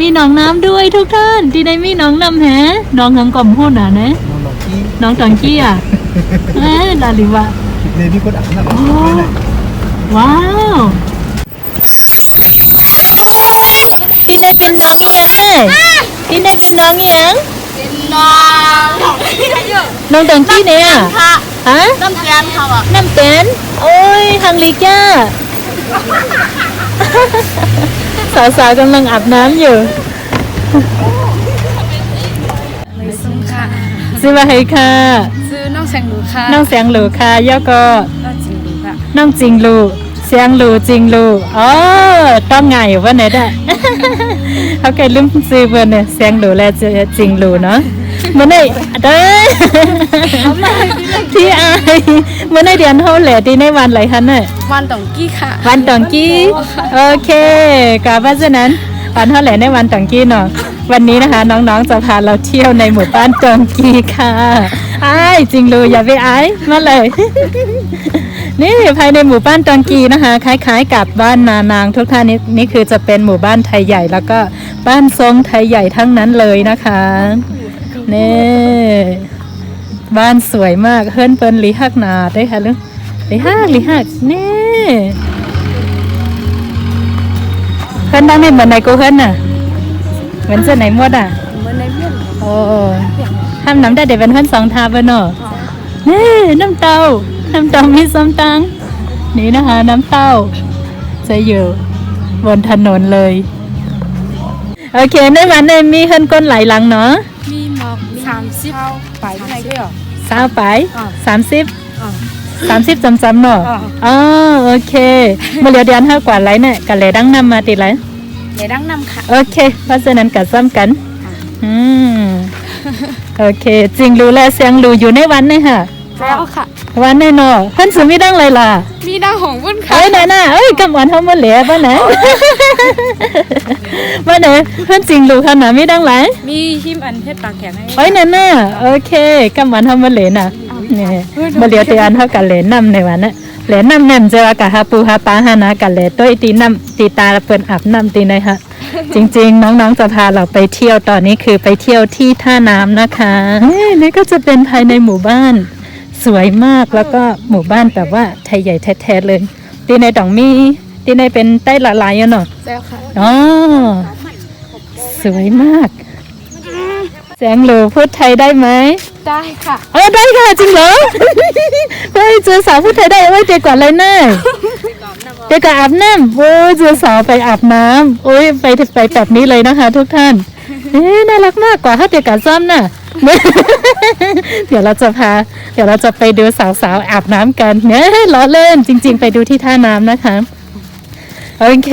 มีหนองน้ำด้วยทุกท่าน ที่ในมีหนองน้ำแฮะหนองหังกลมพูดน่ะนะน้องน้องกี้หนองตองกี้อะเอ๊ะดาลิวะเลยมีคนอ่านนะโอ้ว้าวที่ในเป็นน้องอีหยังเลยที่ในเป็นน้องอีหยังน้องที่ไหนอยู่น้องตองกี้เนี่ยค่ะฮะน้ำแกนค่ะอะน้ำเต้นโอ้ยฮังลีจ้า สาวๆกำลังอาบน้ำอยู่ซุ้มค่ะซื้อมาให้ค่ะซื้อน้องแสงหนูค่ะน้องเสียงหลูค่ะย่อก็น้องจริงหนูค่ะน้องจริงหลูเสียงหลูจริงหลูอ๋อต้องไงอยู่ว่าไหนได้เขาเคยลืมซื้อเบอร์เนี่ยเสียงหลูและจริงหลูเนาะเมื่อไหร่เด้อที่อายเมื่อไหร่เดือนเท่าแหละที่ในวันอะไรคะเนี่ยวันตองกี้ค่ะ วันตองกี้โอเคกเพราะฉะนั้นวันเท่าไหร่ในวันตองกี้เนาะวันนี้นะคะ น้องๆจะพาเราเที่ยวในหมู่บ้านตองกี้ค่ะอ้ายจริงเลยอย่าไปอายมาเลย นี่ภายในหมู่บ้านตองกีนะคะ คล้ายๆ กับบ้านนานางทุกท่านนี่นี่คือจะเป็นหมู่บ้านไทยใหญ่ แล้วก็บ้านทรงไทยใหญ่ทั้งนั้นเลยนะคะ นี่บ้านสวยมากเฮิรนเปิ้นหลีหักหนาได้ค่ะลูกหลีหักหลีหักนี่เฮิรนดังในเหมือนไหนกูเฮิรนน่ะเหมือนเสื้อไหนหมดอะเหมือนในเพื่อนโอ้ห้ามน้ำได้เดี๋ยวเป็นเพื่อนสองทาเบอร์เนอะนี่น้ำเต้าน้ำเต้ามีส้มตังนี่นะคะ น้ำเต้าจะอยู่บนถนนเลย โอเคในวันนี้มีเฮือนก้นไหลายหลังเนาะมีหมอก สามสิบไปที่ไหนด้วยเหรอสาวไปอ่าสามสิบอ่าสามสิบจำจำๆเนาะอ่าอ๋อโอเคมาเหลียวเดียนห้ากว่าไรเนี่ยกันเลยดังนำมาติไรเดี๋ยวดังนำค่ะ โอเคเพราะฉะนั้นกัดซ้ำกันอืมโอเค จริงรู้แล้วเสียงรู้อยู่ในวันนี่ค่ะแล้วค่ะ วันแน่นอนเพิ่นสิมีดังเลยล่ะ มีดังของวุ้นค่ะ เอ้ยน่ะน่ะเอ้ยกำวันเฮามาเหลือบ่ไหนบ่ไหนเพิ่นจริงรู้ขนาดมีดังหลายมีหิมอันเพชรปากแข็งให้เอ้ยน่ะน่ะโอเคกำวันเฮามาเหลือน่ะนี่บ่เหลือแต่อันเฮากันเหลนนำในวันน่ะเหลนนำแนมเจอากะหาปูหาปลาหานากันเหลต้อยตีน้ำตีตาเปิ้นอาบน้ำตีในฮะจริงๆ น้องๆจะพาเราไปเที่ยวตอนนี้คือไปเที่ยวที่ท่าน้ำนะคะเฮ้ยนี่ก็จะเป็นภายในหมู่บ้าน สวยมากแล้วก็หมู่บ้านแบบว่าไทยใหญ่แท้ๆเลยตีในดองมีตีในเป็นใต้ละลายอะเนาะแล้วค่ะอ๋อสวยมาก แสงหลูพูดไทยได้ไหมได้ค่ะเออได้ค่ะจริงเหรอเฮ้ยเจอสาวพูดไทยได้เว้ยเด็กกว่าเลยแน่เด็กกว่าอาบน้ำโอ้ยเจอสาวไปอาบน้ำโอ้ยไปไปแบบนี้เลยนะคะ ทุกท่านเอ๊ะน่ารักมากกว่าถ้าเด็กกับซ้ำน่ะ เดี๋ยวเราจะพา เดี๋ยวเราจะไปดูสาวๆอาบน้ำกันเนี่ยล้อเล่นจริง ๆ ไปดูที่ท่าน้ำนะคะโอเค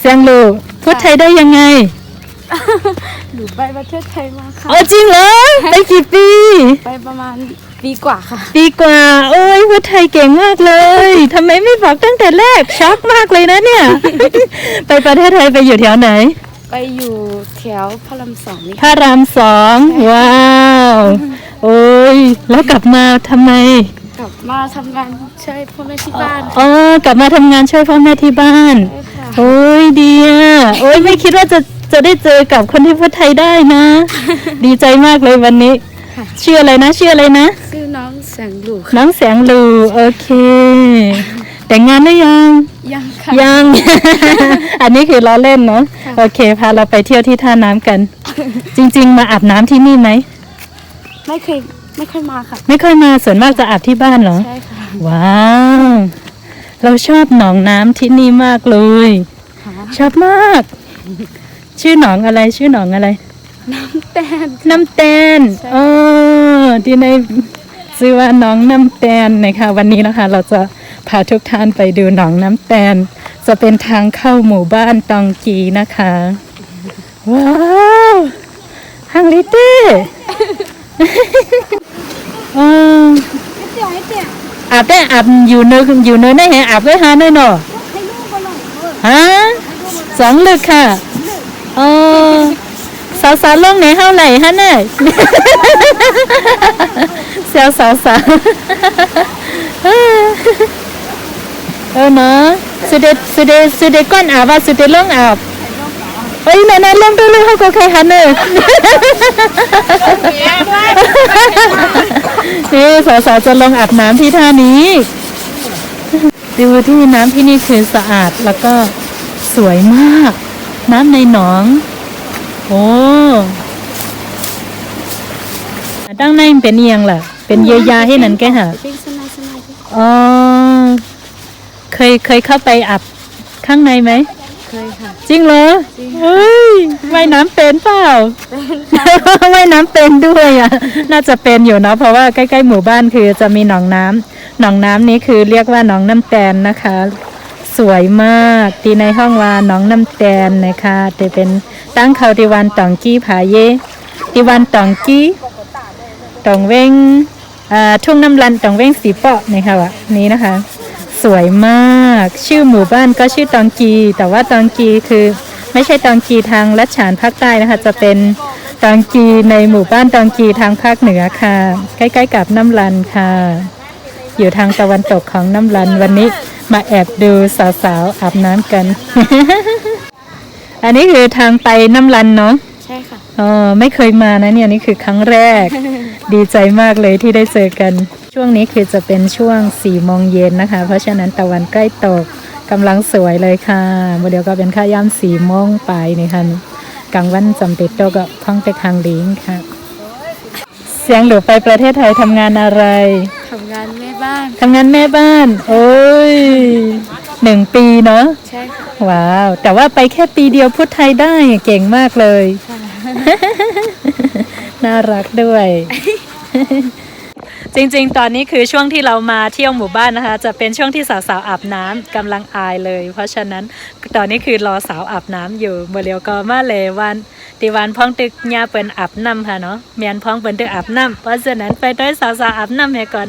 เซียงลูพูดไทยได้ยังไงหนูไปประเทศไทยมาค่ะโอ้จริงเหรอไปกี่ปี ไปประมาณปีกว่าค่ะดีกว่า โอ้ยพูดไทยเก่งมากเลยทำไมไม่บอกตั้งแต่แรกช็อกมากเลยนะเนี่ย ไปประเทศไทยไปอยู่แถวไหน ไปอยู่แถวพระรามสองนี่พระรามสองว้าว โอ้ย แล้วกลับมาทำไมกลับมาทำงานช่วยพ่อแม่ที่บ้านอ๋อกลับมาทำงานช่วยพ่อแม่ที่บ้าน ใช่ค่ะโอ้ยดีอะโอ้ยไม่คิดว่าจะจะได้เจอกับคนที่พูดไทยได้นะ ดีใจมากเลยวันนี้ชื่ออะไรนะชื่ออะไรนะ ชื่อน้องแสงหลูค่ะน้องแสงลูโอเค แต่งงานได้ยัง ยังค่ะ ยัง อันนี้คือล้อเล่นเนาะโอเคพาเราไปเที่ยวที่ท่าน้ำกัน จริง ๆ มาอาบน้ำที่นี่ไหมไม่เคยไม่ค่อยมาค่ะ ไม่ค่อยมาส่วนมากจะอาบที่บ้านเหรอ ใช่ค่ะว้าว เราชอบหนองน้ำที่นี่มากเลยชอบมาก ชื่อหนองอะไรชื่อหนองอะไร แต่ น้ำแตนเออที่ในชื่อว่าน้องน้ำแตนนะคะ วันนี้นะคะ เราจะ พาทุกท่านไปดูหนองน้ำแตน จะเป็นทางเข้าหมู่บ้านตองกีนะคะ ว้าวฮังลิเต้เอออาบได้อาบอยู่เนื้ออยู่เนื้อได้แฮะอาบไว้หาหน่อเนาะฮะสองลึกค่ะเออสาวสาวลงไหนเท่าไหร่ฮะเนี่ยเซลสาวสาว เออเนาะสุดเดสุดเดสุดเดก้อนอาบว่าสุดเดลงอาบเฮ้ยนั่นๆเล่นตัวเล่นเขาก็ใครหันเนอะนี่สาวๆจะลงอาบน้ำที่ท่านี้ ดูที่น้ำที่นี่คือสะอาดแล้วก็สวยมาก น้ำในหนอง โอ้ตั้งในมันเป็นเอียงล่ะ เป็นเยียวยาให้นั่นแกฮะเป็นสนายสนายอ๋อ เคยเคยเข้าไปอาบข้างในไหม เคยค่ะ จริงเหรอเฮ้ยว่ายน้ำเป็นเปล่าว่ายน้ำเป็นด้วยอะ น่าจะเป็นอยู่เนาะเพราะว่าใกล้ๆหมู่บ้านคือจะมีหนองน้ำหนองน้ำนี้คือเรียกว่าหนองน้ำแตนนะคะ สวยมากตีในห้องว่าหนองน้ำแตนนะคะแต่เป็นตั้งเขาติวันตองกี้ผาเยติวันตองกี้ตองเว้งอ่าทุ่งน้ำลันตองเว้งสีเปาะนะคะวะนี้นะคะ สวยมาก ชื่อหมู่บ้านก็ชื่อตองกี แต่ว่าตองกีคือไม่ใช่ตองกีทางลัดฉานภาคใต้นะคะ จะเป็นตองกีในหมู่บ้านตองกีทางภาคเหนือค่ะ ใกล้ๆกับน้ำลันค่ะ อยู่ทางตะวันตกของน้ำลันวันนี้มาแอบดูสาวๆอาบน้ำกัน อันนี้คือทางไปน้ำลันเนาะใช่ค่ะอ๋อไม่เคยมานะเนี่ยนี่คือครั้งแรก ดีใจมากเลยที่ได้เจอกัน ช่วงนี้คือจะเป็นช่วงสี่โมงเย็นนะคะ เพราะฉะนั้นตะวันใกล้ตกกำลังสวยเลยค่ะโมเดลก็เป็นค่าย่ำสี่โมงไปนี่ค่ะกลางวันจำติดโตวก็ท่องไปทางลิงค่ะ เสียงหลูไปประเทศไทยทำงานอะไรทำงานแม่บ้านทำงานแม่บ้าน โอ้ยหนึ่งปีเนาะใช่ค่ะว้าว แต่ว่าไปแค่ปีเดียวพูดไทยได้เก่งมากเลย น่ารักด้วย จริงๆ ตอนนี้คือช่วงที่เรามาเที่ยวหมู่บ้านนะคะ จะเป็นช่วงที่สาวๆอาบน้ำกำลังอายเลย เพราะฉะนั้นตอนนี้คือรอสาวอาบน้ำอยู่เมื่อเร็วก็มาเลยวันตีวันพ้องตึกยาเปินอาบน้ำค่ะเนาะเมียนพ้องเปินตึกอาบน้ำเพราะฉะนั้นไปด้วยสาวๆอาบน้ำให้ก่อน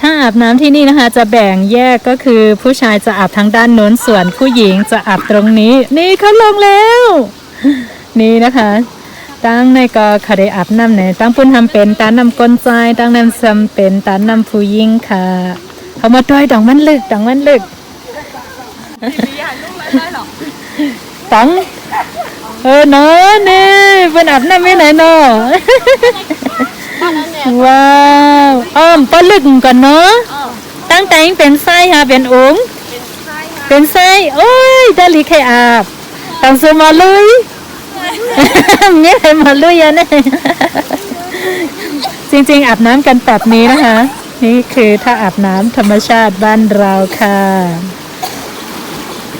ถ้าอาบน้ำที่นี่นะคะ จะแบ่งแยกก็คือผู้ชายจะอาบทางด้านโน้นส่วนผู้หญิงจะอาบตรงนี้ นี่เขาลงแล้ว นี่นะคะ ตั้งในก็คาได้อาบน้ำในตั้งปุ่นทำเป็นตานนำก้นใจตั้งนำซำเป็นตานนำผู้หญิงค่ะ เขามาต้อยดองมันลึกดองมันลึกตังเออเนาะนี่เป็นอาบน้ำไม่ไหนเนาะว้าวอ้อมปลาลึกก่อนเนาะตั้งแต่ยังเป็นไส้ค่ะเป็นอุ๋งเป็นไส้โอ้ยดาลีใครอาบต้องซื้อมาลุยเนี่ยใครมาลุยอะเนี่ยจริงๆ อาบน้ำกันแบบนี้นะคะ นี่คือถ้าอาบน้ำธรรมชาติบ้านเราค่ะ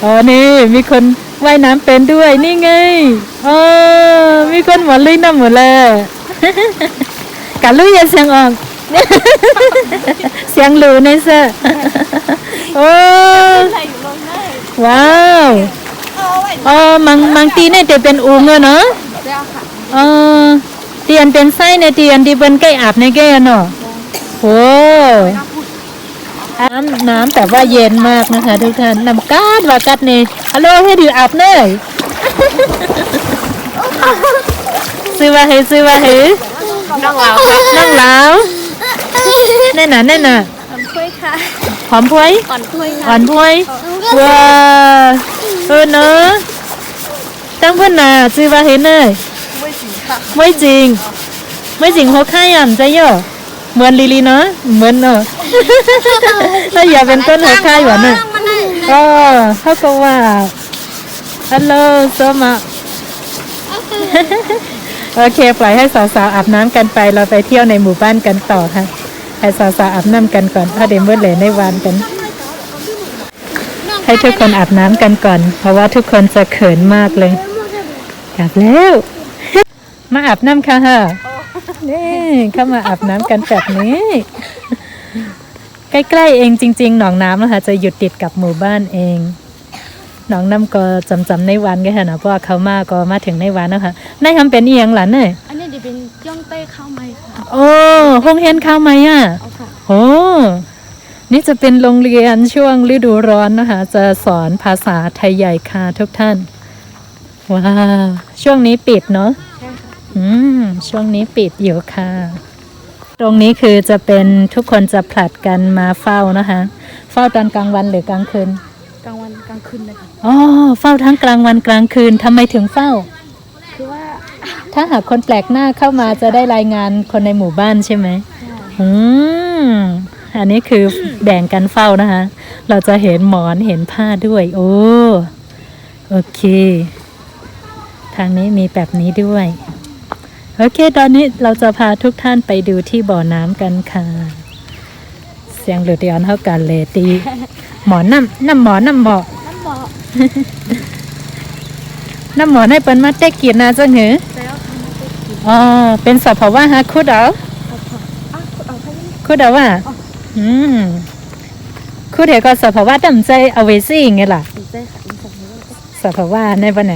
อ๋อนี่มีคนว่ายน้ำเป็นด้วยนี่ไงอ๋อมีคนหมดลุยน้ำหมดเลยกันลุยอย่าเสียงออกเสียงหลูในเสื้อโอ้ว้าว อ๋อมังมังตีเนี่ยจะเป็นอูงอะเนาะเจ้าค่ะอ๋อเตียนเป็นไส้ในเตียนที่เปิ้นใกล้อาบในแก่เนาะโอ้น้ำน้ำแต่ว่าเย็นมากนะคะทุกท่านน้ำกาดว่ากัดนี่ฮัลโหลให้ดูอาบเนยซื้อว่าให้ซื้อว่าให้น้องเราน้องลาวแน่น่ะแน่น่ะทำถ้วยค่ะหอมพวยก่อนถ้วยอ่อนพวยว้า เออเนอะตั้งเพื่อนน่ะซื้อว่าเห็นเลยไม่จริงไม่จริงเขาค่ายอะใจเยอะเหมือนลีลีเนาะเหมือนเนาะถ้าอย่าเป็นต้นหัวค่ายหวานเนอะก็เขาก็ว่าฮัลโหลสมาโอเค ปล่อยให้สาวๆอาบน้ำกันไป เราไปเที่ยวในหมู่บ้านกันต่อค่ะ ให้สาวๆอาบน้ำกันก่อนถ้าเดมเมื่อเหลในวันกัน ให้ทุกคนอาบน้ำกันก่อน เพราะว่าทุกคนจะเขินมากเลยกลับแล้ว มาอาบน้ำค่ะฮะนี่เข้ามาอาบน้ำกันแบบนี้ ใกล้ๆเองจริง ๆ หนองน้ำนะคะจะอยู่ติดกับหมู่บ้านเองหนองน้ำก็จำจำในวันกันค่ะนะเพราะว่าเขามาก็มาถึงในวันนะคะนายทำเป็นเอียงหลานเน่ยอันนี้จะเป็นย่องเต้ข้าวไหมค่ะโอ้ห้องเฮนข้าวไหมอะเอาค่ะโอ้ นี่จะเป็นโรงเรียนช่วงฤดูร้อนนะคะ จะสอนภาษาไทยใหญ่ค่ะทุกท่าน ว้าว ช่วงนี้ปิดเนาะใช่ค่ะอืม ช่วงนี้ปิดอยู่ค่ะ ตรงนี้คือจะเป็นทุกคนจะผลัดกันมาเฝ้านะคะ เฝ้าตอนกลางวันหรือกลางคืน กลางวันกลางางคืนเลยค่ะอ๋อ เฝ้าทั้งกลางวันกลางคืนทำไมถึงเฝ้า คือว่า ถ้าหากคนแปลกหน้าเข้ามาจะได้รายงานคนในหมู่บ้านใช่ไหมอืม อันนี้คือแบ่งกันเฝ้านะคะ เราจะเห็นหมอนเห็นผ้าด้วย โอ้โอเค ทางนี้มีแบบนี้ด้วย โอเค ตอนนี้เราจะพาทุกท่านไปดูที่บ่อน้ำกันค่ะ เสียงหลุดย้อนเท่ากันเลยตี หมอนน้ำน้ำหมอนน้ำหมอน้ำบอกน้ำหมอนให้เปิ้นมาเต็กกินนะจังหือแล้วทำมาได้กินอ๋อเป็นสัพพะว่าฮะคุดเอาเอาพออะเอาไปนี่คุดเอาว่า อืมคุดเดี๋ยวก็สัพพะว่าดำใจเอาไว้สิไงล่ะดีใจค่ะดีใจเลยสัพพะว่าในวันไหน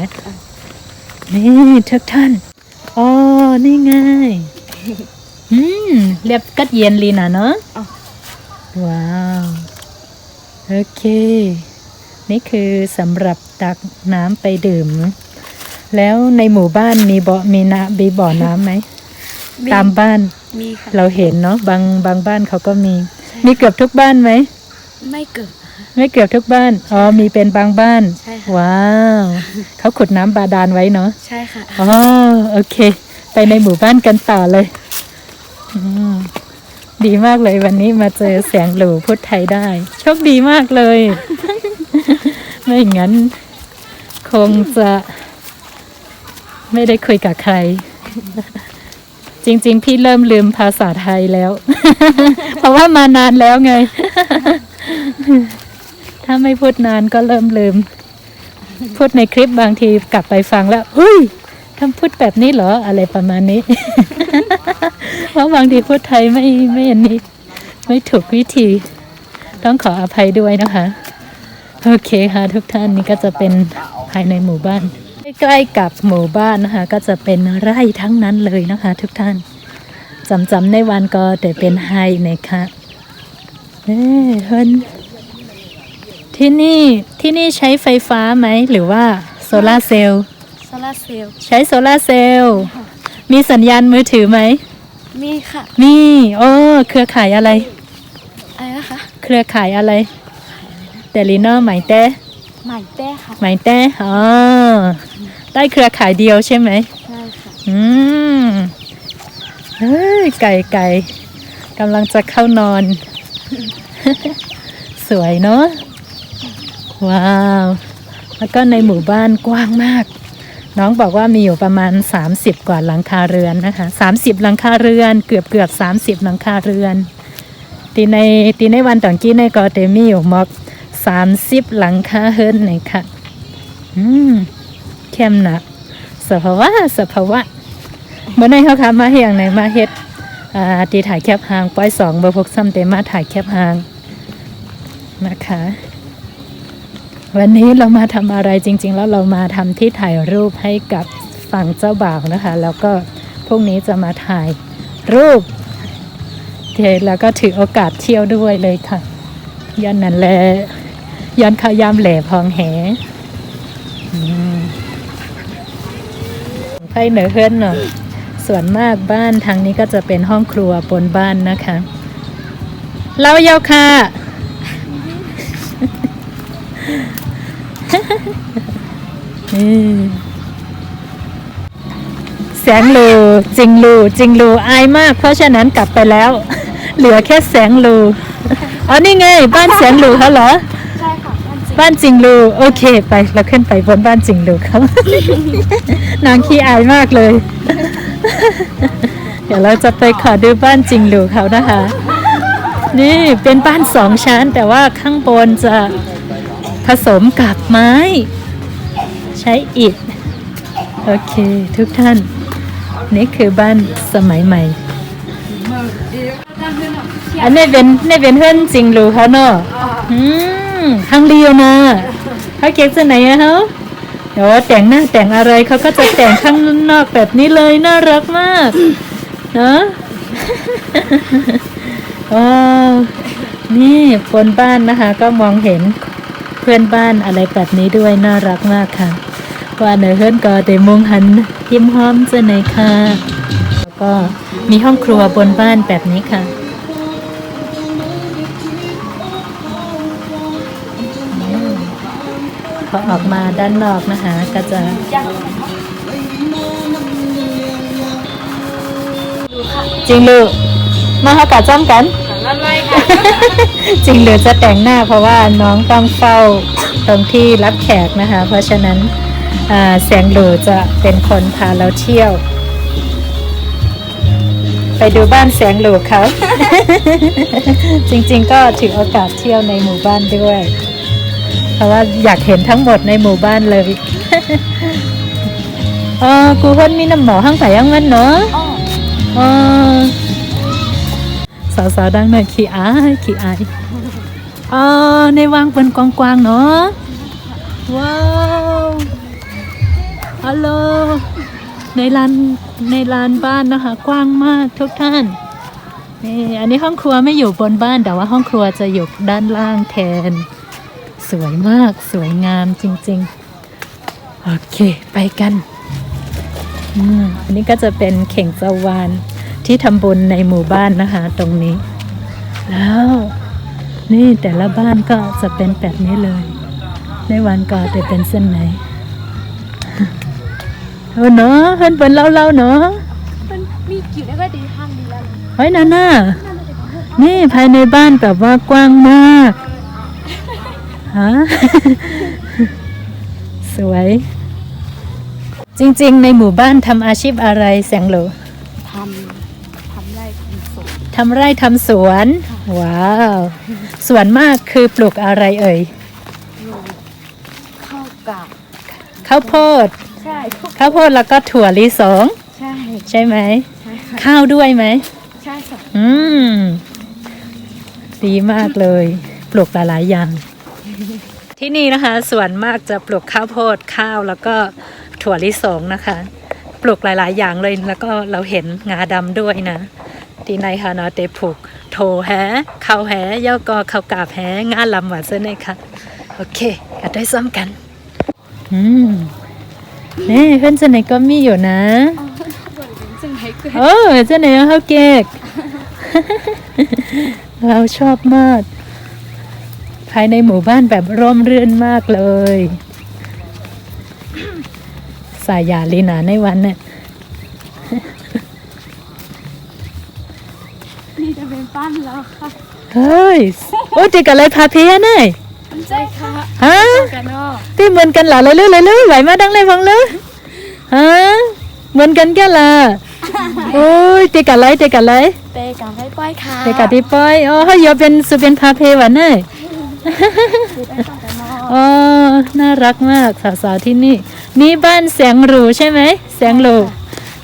นี่ทุกท่านอ๋อนี่ไงอืมเรียบกัดเย็นลีนะเนาะอ๋อว้าวโอเคนี่คือสำหรับตักน้ำไปดื่ม แล้วในหมู่บ้านมีบ่อมีน้ำมีบ่อน้ำไหม ตามบ้าน มีค่ะ เราเห็นเนาะบางบางบ้านเขาก็มี มีเกือบทุกบ้านไหม ไม่เกิดไม่เกือบทุกบ้าน อ๋อ มีเป็นบางบ้าน ใช่ค่ะ ว้าว เขาขุดน้ำบาดาลไว้เนาะ ใช่ค่ะ อ๋อ โอเค ไปในหมู่บ้านกันต่อเลยอืมดีมากเลยวันนี้มาเจอแสงหลูพูดไทยได้ โชคดีมากเลย ไม่อย่างนั้น คงจะไม่ได้คุยกับใคร จริง ๆ พี่เริ่มลืมภาษาไทยแล้ว เพราะว่ามานานแล้วไง ถ้าไม่พูดนานก็เริ่มลืม พูดในคลิปบางทีกลับไปฟังแล้วเฮ้ยทำพูดแบบนี้เหรออะไรประมาณนี้ เพราะบางทีพูดไทยไม่ไม่อันนี้ ไม่ถูกวิธี ต้องขออภัยด้วยนะคะ โอเคค่ะทุกท่านนี่ก็จะเป็นภายในหมู่บ้าน ใกล้ๆกับหมู่บ้านนะคะ ก็จะเป็นไร่ทั้งนั้นเลยนะคะ ทุกท่านจำจำในวันก็แต่เป็นไฮนะคะเอ้ยเฮินที่นี่ที่นี่ใช้ไฟฟ้าไหมหรือว่าโซลาร์เซลล์โซลาร์เซลล์ใช้โซลาร์เซลล์มีสัญญาณมือถือไหมมีค่ะ มีโอ้เครือข่ายอะไร อะไรนะคะ เครือข่ายอะไรเดลินอร์ไหมเต้ หมายแต้ค่ะ ไหมเต้อ๋อได้เครือข่ายเดียวใช่ไหม ใช่ค่ะอืมเฮ้ยไก่ไก่กำลังจะเข้านอน สวยเนาะว้าว แล้วก็ในหมู่บ้านกว้างมาก น้องบอกว่ามีอยู่ประมาณ 30 กว่าหลังคาเรือนนะคะ 30 หลังคาเรือน เกือบเกือบ30 หลังคาเรือนตีในตีในวันตอนกี้ในก็เตมีอยู่มอก 30หลังคาเฮิร์นเลยค่ะ อืมเข้มหนักสภาวะสภาวะเมื่อในเขาคำมาเฮียงในมาเฮ็ดอ่าตีถ่ายแคบหางป้อยสองเบอร์พกซ้ำเตมาถ่ายแคบหางนะคะ วันนี้เรามาทำอะไรจริง ๆ แล้วเรามาทำที่ถ่ายรูปให้กับฝั่งเจ้าบ่าวนะคะ แล้วก็พรุ่งนี้จะมาถ่ายรูปเทแล้วก็ถือโอกาสเที่ยวด้วยเลยค่ะย้อนนั่นแหละ ย้อนข้าวยามแหล่พองแหอืมไปเหนือเฮือนเนาะส่วนมากบ้านทางนี้ก็จะเป็นห้องครัวบนบ้านนะคะเราเยาค่ะนี่แสงลูจริงลูจริงลูอายมาก เพราะฉะนั้นกลับไปแล้ว เหลือแค่แสงลูอ๋อนี่ไง บ้านแสงลูเขาเหรอใช่ค่ะ บ้านจิงลูโอเคไปเราขึ้นไปบนบ้านจิงลูเขานางขี้อายมากเลย เดี๋ยวเราจะไปขอดูบ้านจิงลูเขานะคะ นี่เป็นบ้านสองชั้น แต่ว่าข้างบนจะผสมกับไม้ ใช้อิฐโอเคทุกท่าน นี่คือบ้านสมัยใหม่ อันนี้เป็นนี่เป็นเพื่อนจิงลูเขาเนาะอืม ทางเรียวนะเขาเก็บจะไหนอะเขาเดี๋ยวแต่งหน้าแต่งอะไรเขาก็จะแต่งข้างนอกแบบนี้เลยน่ารักมากเนาะว้นี่บนบ้านนะคะ ก็มองเห็นเพื่อนบ้านอะไรแบบนี้ด้วยน่ารักมากค่ะว่าเนอเฮือนก็ได้มุงหันยิ้มหอมจะไหนค่ะแล้วก็มีห้องครัวบนบ้านแบบนี้ค่ะ พอออกมาด้านนอกนะคะ ก็จะจริงหรือมาเขากัดจ้ำกันนั่นไม่ค่ะจริงหรือจะแต่งหน้าเพราะว่าน้องต้องเฝ้าตรงที่รับแขกนะคะ เพราะฉะนั้นอ่าแสงหลูจะเป็นคนพาเราเที่ยว ไปดูบ้านแสงหลูเขา จริงๆก็ถือโอกาสเที่ยวในหมู่บ้านด้วยเพ ราะว่าอยากเห็นทั้งหมดในหมู่บ้านเลยเออกูเพิ่นมีน้ำหมอห้างไผ่ยังมันเนาะอ๋อเออสาวๆดังหน่อยขี้อายขี้อายเออในวังเป็นกว้างๆเนาะว้าวฮัลโหลในลานในลานบ้านนะคะ กว้างมากทุกท่านนี่อันนี้ห้องครัวไม่อยู่บนบ้านแต่ว่าห้องครัวจะอยู่ด้านล่างแทน สวยมากสวยงามจริง ๆ โอเคไปกันอืมอันนี้ก็จะเป็นเข่งสวานที่ทำบุญในหมู่บ้านนะคะ ตรงนี้ แล้ว นี่แต่ละบ้านก็จะเป็นแบบนี้เลย ในวันก็จะเป็นเส้นไหนเออเนาะเพิ่นเป็นเล่าเล่าๆเนาะมันมีกี่ได้ก็ดีห้างดีแล้วนะเฮ้ยนาน่านี่ภายในบ้านแบบว่ากว้างมาก ฮะสวย จริงๆ ในหมู่บ้านทำอาชีพอะไรแสงโหลทำทำไรทำสวนทำไร่ทำสวน ว้าว สวนมากคือปลูกอะไรเอ่ยลูกข้าวกาบข้าวโพด ใช่ทุกข้าวโพดแล้วก็ถั่วลิสง ใช่ใช่ไหม ใช่ค่ะข้าวด้วยไหม ใช่ค่ะ อืม ดีมากเลย ปลูกหลายๆอย่าง ที่นี่นะคะส่วนมากจะปลูกข้าวโพดข้าวแล้วก็ถั่วลิสงนะคะ ปลูกหลาย ๆ อย่างเลยแล้วก็เราเห็นงาดำด้วยนะที่ในฮานอเตปลูกโถแฮข้าวแฮย่อกอข้าวกาบแฮงาลำหวานเส้นเลยค่ะโอเคกัดได้ซ้ำกันอืมนี่เพื่อนเจนไหนก็มีอยู่นะอ๋อเปิดเป็นซึ่งไหนเกิดโอ้เจ้าไหนเอาข้าวเก๊กเราชอบมาก ภายในหมู่บ้านแบบร่มรื่นมากเลย สายยาลีนาในวันเนี่ยนี่จะเป็นบ้านเราค่ะ เฮ้ย โอ้ติกับอะไรพาเพียน่ยใช่ค่ะฮะกันเนาะที่เหมือนกันเหรอเลยเลยเลยเลยไหวมาดังเลยฟังเลยฮะเหมือนกันแก่ละโอ้ยติกับอะไรติกับอะไรเตะกับไปป้อยค่ะติกับที่ป้อยอ๋อเฮ้ยอย่าเป็นสุเป็นพาเพวันน่ยคือไปต่อกันเนาะ อ๋อ น่ารักมากสาวๆที่นี่ นี่บ้านแสงหรูใช่ไหมแสงหรู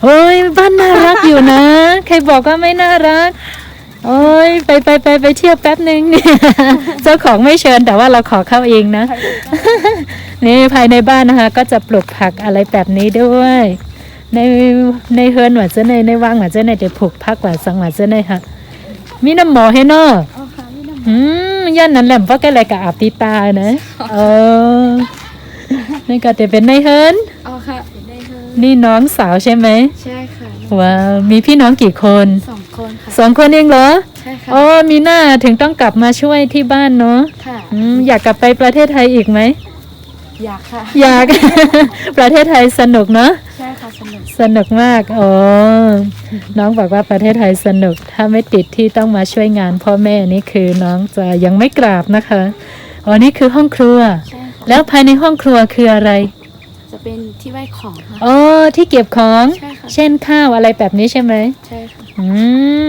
โอ้ยบ้านน่ารักอยู่นะ ใครบอกว่าไม่น่ารัก โอ้ยไปไปไปไปเที่ยวแป๊บหนึ่งเนี่ยเจ้าของไม่เชิญแต่ว่าเราขอเข้าเองนะ นี่ภายในบ้านนะคะ ก็จะปลูกผักอะไรแบบนี้ด้วยในในเฮือนหว่าเจ้าในในว่างหว่าเจ้าในจะปลูกผักหว่าสังหว่าเจ้าในค่ะมีน้ำหมอให้เนาะเอาค่ะนี่น้ อืมย่านนั้นแหละเพราะแกอะไรกับอาบตีตานะเออนี่ก็จะเป็นในเฮิรนำเอาค่ะได้เลยนี่น้องสาวใช่ไหมใช่ค่ะว้าวมีพี่น้องกี่คนสองคนค่ะสองคนเองเหรอใช่ค่ะอ๋อมีหน้าถึงต้องกลับมาช่วยที่บ้านเนาะค่ะอืมอยากกลับไปประเทศไทยอีกไหมอยากค่ะ อยากประเทศไทยสนุกเนาะใช่ค่ะ สนุกสนุกมากอ๋อน้องบอกว่าประเทศไทยสนุก ถ้าไม่ติดที่ต้องมาช่วยงานพ่อแม่นี่คือน้องจะยังไม่กราบนะคะอ๋อนี่คือห้องครัวใช่ค่ะแล้วภายในห้องครัวคืออะไร จะเป็นที่ไหว้ของค่ะอ๋อที่เก็บของ ใช่ค่ะเช่นข้าวอะไรแบบนี้ใช่ไหมใช่ค่ะอื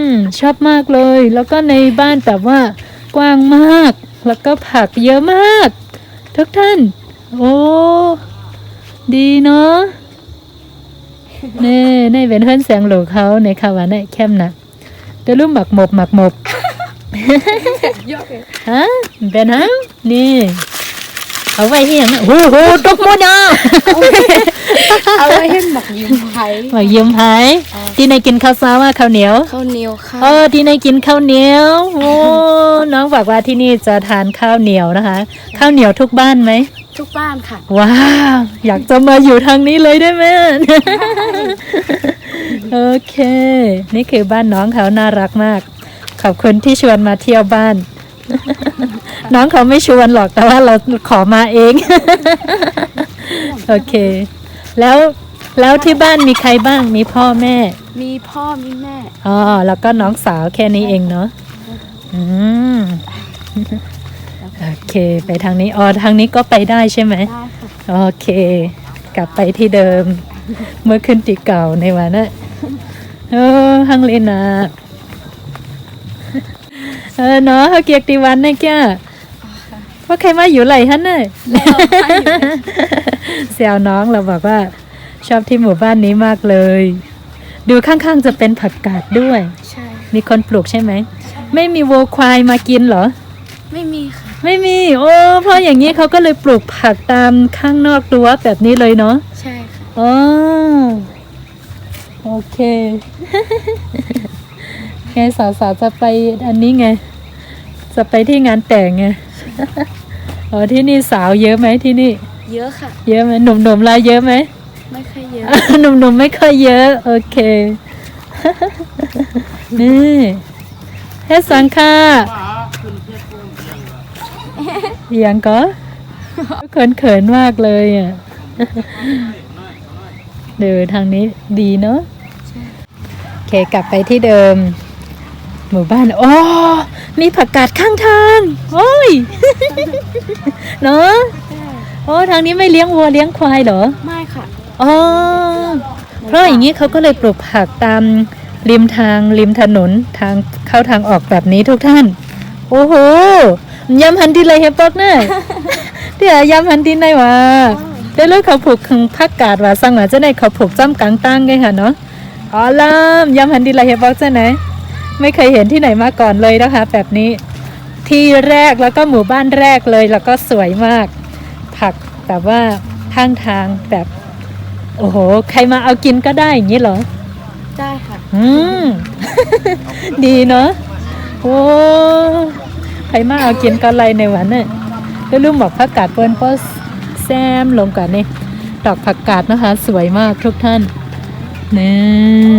มชอบมากเลย แล้วก็ในบ้านแบบว่ากว้างมาก แล้วก็ผักเยอะมาก ทุกท่าน โอ้ดีเนาะ เน่ในเป็นเพื่อนเสียงหลูกเขาในคาวาในแคมนะเดี๋ยวรูปหมักหมบหมักหมบยอดเลยฮะเป็นฮะนี่เอาไว้ที่อย่างนั้นโอ้โหตกหมดอะเอาไว้ให้หมักยืมไผ่หมักยืมไผ่ที่ในกินข้าวซาว่าข้าวเหนียวข้าวเหนียวค่ะเออที่ในกินข้าวเหนียวโอ้น้องบอกว่าที่นี่จะทานข้าวเหนียวนะคะ ข้าวเหนียวทุกบ้านไหม ทุกบ้านค่ะ ว้าวอยากจะมาอยู่ทางนี้เลยได้ไหม โอเค นี่คือบ้านน้องเขาน่ารักมาก ขอบคุณที่ชวนมาเที่ยวบ้าน น้องเขาไม่ชวนหรอกแต่ว่าเราขอมาเอง โอเค แล้วแล้วที่บ้านมีใครบ้างมีพ่อแม่ มีพ่อมีแม่อ๋อแล้วก็น้องสาวแค่นี้เองเนาะอืม โอเค ไปทางนี้อ๋อทางนี้ก็ไปได้ใช่ไหมได้ค่ะโอเค กลับไปที่เดิม เมื่อขึ้นตีเก่าในวันนั้นเออฮังเลนาเออเนาะเขาเกียกตีวันนะแกว่าใครมาอยู่ไหลฮันน่ะเสียวน้องเราบอกว่า ชอบที่หมู่บ้านนี้มากเลย ดูข้างๆจะเป็นผักกาดด้วย ใช่ มีคนปลูกใช่ไหมไม่มีวัวควายมากินเหรอไม่มี ค่ะไม่มี โอ้เพราะอย่างนี้เขาก็เลยปลูกผักตามข้างนอกรั้วแบบนี้เลยเนาะใช่ค่ะอ๋อโอเค ไงสาวๆจะไปอันนี้ไง จะไปที่งานแต่งไงอ๋อที่นี่สาวเยอะไหมที่นี่ เยอะค่ะ เยอะไหมหนุ่มๆรายเยอะไหมไม่ค่อยเยอะหนุ่มๆไม่ค่อยเยอะ โอเค นี่เฮ็ดสังค่ะ เอียงก็เขินเขินๆมากเลยอะเดินทางนี้ดีเนาะโอเคกลับไปที่เดิม หมู่บ้านโอ้มีผักกาดข้างทางโอ้ยเนาะโอ้ทางนี้ไม่เลี้ยงวัวเลี้ยงควายเหรอไม่ค่ะอ๋อเพราะอย่างนี้เขาก็เลยปลูกผักตามริมทางริมถนนทางเข้าทางออกแบบนี้ทุกท่าน โอ้โห ยำหันดีเลยเฮปอกเนี่ยเดี๋ยวยำหันดีในวะเดี๋ยวเลยเขาผูกขึงพักกาดว่าสั่งว่าจะได้เขาผูกจ้ำกลางตั้งไงค่ะเนาะอ๋อลามยำหันดีเลยเฮปอกจะไหนไม่เคยเห็นที่ไหนมาก่อนเลยนะคะ แบบนี้ ที่แรกแล้วก็หมู่บ้านแรกเลยแล้วก็สวยมาก ผักแบบว่าข้างทางแบบ โอ้โห ใครมาเอากินก็ได้อย่างนี้เหรอได้ค่ะ อืม ดีเนาะโอ้ ใครมาเอากินก็ไรในวันน่ะแล้วลุงบอกผักกาดเปิ้นก็แซมลงกันนี่ดอกผักกาดนะคะ สวยมากทุกท่านนี่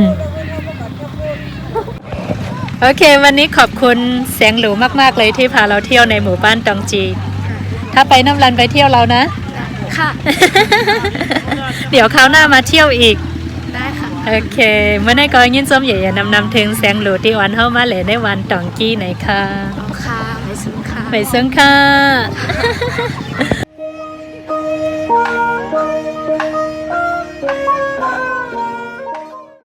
โอเค วันนี้ขอบคุณเสียงหลูมากๆเลยที่พาเราเที่ยวในหมู่บ้านตองจี ถ้าไปน้ำรันไปเที่ยวเรานะ ค่ะ เดี๋ยวคราวหน้ามาเที่ยวอีก ได้ค่ะ โอเคเมื่อในกอยินส้มใหญ่ๆนำนำถึงแสงหลูที่วันเข้ามาเลยในวันตองกี้ไหนค่ะเอาค่ะ ไปเซึ่งค่ะ